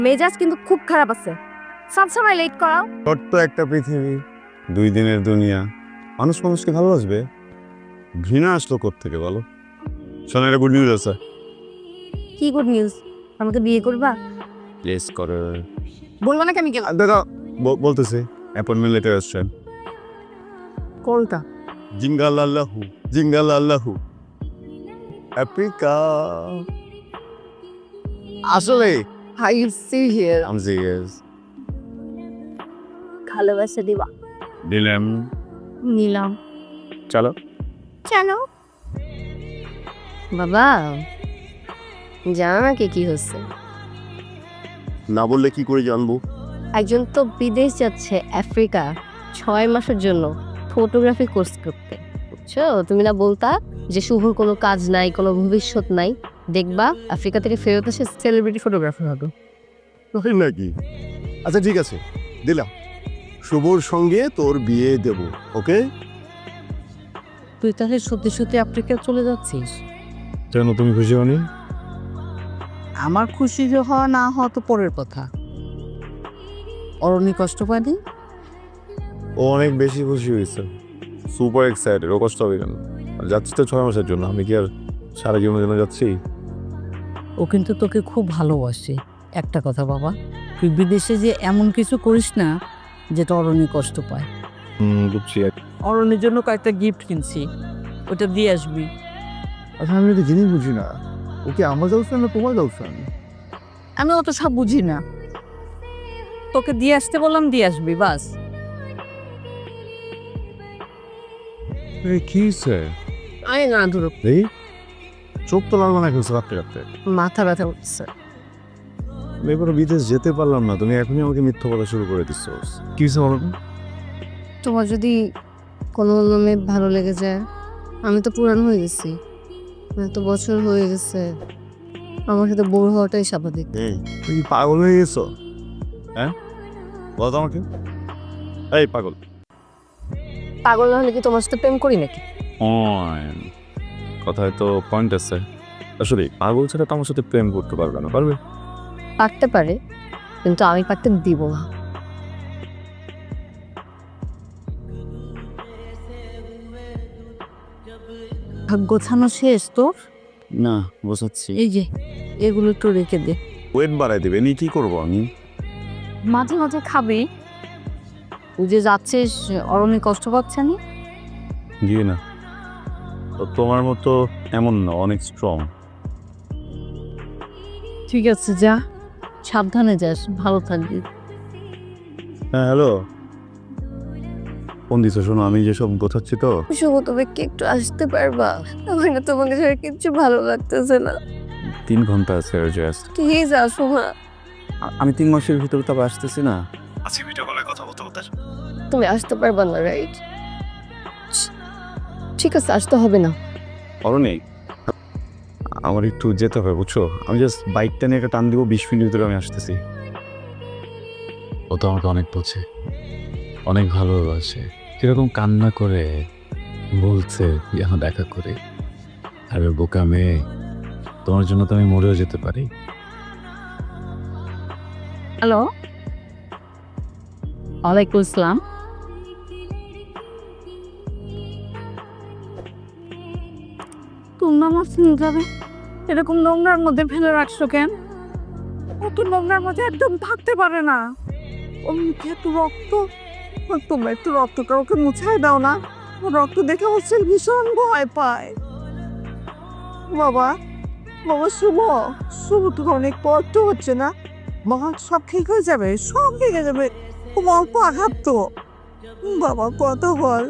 মেজাজ কিন্তু খুব খারাপ আছে। সবসময় লেট করাও। ছোট্ট একটা পৃথিবী দুই দিনের দুনিয়া। মানুষ মানুষকে ভালোবাসবে। ঘৃণা আসলো থেকে বলো? শোনো একটা গুড নিউজ আছে। কি গুড নিউজ আমাকে বিয়ে করবা? প্লেস করে। বলব না কেন কেন দাদা বলতেছি। অ্যাপয়েন্টমেন্ট লেটার আসছে কোনটা? জিঙ্গাল আল্লাহু জিঙ্গাল আল্লাহু আফ্রিকা আসলে hi see here I'm serious ভালোবাসা দিবা দিলাম নিলাম চলো চলো বাবা জানো কি কি হচ্ছে না বললে কি করে জানব একজন তো বিদেশ যাচ্ছে আফ্রিকা ছয় মাসের জন্য ফটোগ্রাফি কোর্স করতে বুঝছ তুমি না বলতা যে শুভর কোনো কাজ নাই কোনো ভবিষ্যৎ নাই দেখবা আফ্রিকা থেকে ফেরত এসে সেলিব্রিটি ফটোগ্রাফার হবে। তাই নাকি? আচ্ছা ঠিক আছে। দিলাম। শুভর সঙ্গে তোর বিয়ে দেব ওকে? তুই তাহলে সত্যি সত্যি আফ্রিকা চলে যাচ্ছিস? কেন তুমি খুশি হনি আমার খুশি যে হওয়া না হওয়া তো পরের কথা। অরণি কষ্ট পায়নি? ও অনেক বেশি খুশি হয়েছে। সুপার এক্সাইটেড ও কষ্ট হবে কেন যাচ্ছি তো ছয় মাসের জন্য। আমি কি আর সারা জীবনের জন্য যাচ্ছি? ও কিন্তু তোকে খুব ভালোবাসে। একটা কথা বাবা তুই বিদেশে যে এমন কিছু করিস না যেটা অরণি কষ্ট পায়। হুম বুঝছি। অরণির জন্য কয়েকটা গিফট কিনছি। ওটা দিয়ে আসবি। আচ্ছা আমি তো জিনিস বুঝি না। ও কি আমার গার্লফ্রেন্ড না তোমার গার্লফ্রেন্ড আমি অত সব বুঝি না। তোকে দিয়ে আসতে বললাম দিয়ে আসবি বাস। কি হয়েছে আরে না ধরো। চোখ তো লাগল না খেলছে রাখতে রাখতে মাথা ব্যথা উঠছে আমি এবারে বিদেশ যেতে পারলাম না তুমি এখনই আমাকে মিথ্যা বলা শুরু করে দিচ্ছ কি হয়েছে বলো তোমার যদি কোনো মেয়ে ভালো লেগে যায় আমি তো পুরানো হয়ে গেছি। এত বছর হয়ে গেছে আমার সাথে বোর হওয়াটাই স্বাভাবিক। তুমি কি পাগল হয়ে গেছো? হ্যাঁ? বলো তো আমাকে। এই পাগল। পাগল না হলে কি তোমার সাথে প্রেম করি নাকি? কথায় তো পয়েন্ট আছে। আসলে পাগল ছাড়া তো আমার সাথে প্রেম করতে পারবে না পারবে? পারতে পারে কিন্তু আমি পারতে দিব না। গোছানো শেষ তোর? না বোঝাচ্ছি এই যে এগুলো একটু রেখে দে। ওয়েট বাড়াই দেবে নি কি করব আমি? মাঝে মাঝে খাবি। তুই যে যাচ্ছিস অরণি কষ্ট পাচ্ছে না? গিয়ে না। তো তোমার মতো এমন না অনেক স্ট্রং ঠিক আছে যা। সাবধানে যাস ভালো থাকবি। হ্যাঁ হ্যালো ফোন দিছো শোনো আমি যেসব গোছাচ্ছি তো। শুভ তুমি কি একটু আসতে পারবা? আমার না তোমাকে ছাড়া কিচ্ছু ভালো লাগতেছে না। তিন ঘণ্টা আছে জাস্ট প্লিজ আসো না আমি তিন মাসের ভিতরে তবে আসতেছি না। আচ্ছা ভিডিও কলে কথা বলতে বলতে। তুমি আসতে পারবা না রাইট ঠিক আছে আসতে হবে না। অরণে আমার একটু যেতে হবে বুঝছ? আমি জাস্ট বাইকটা নিয়ে একটা টান দিব বিশ মিনিট ভিতরে আমি আসতেছি। ও তো আমাকে অনেক বোঝে অনেক ভালোবাসে কীরকম কান্না করে বলছে যেন দেখা করে। আরে বোকা মেয়ে তোমার জন্য তো আমি মরেও যেতে পারি। হ্যালো। ওয়ালাইকুম আসসালাম। তোমরা আমার সিঙ্গারে এরকম নোংরার মধ্যে ফেলে রাখছো কেন? ও তো নোংরার মধ্যে একদম থাকতে পারে না। ও মুখে একটু রক্ত। তোমরা একটু রক্তটা ওকে মুছাই দাও না। রক্ত দেখে ও ভীষণ ভয় পায়। বাবা বাবা, শুভ। শুভ তো অনেক কষ্ট হচ্ছে না? বাবা সব ঠিক হয়ে যাবে? সব ঠিক হয়ে যাবে। অল্প আঘাত তো। বাবা কত বল।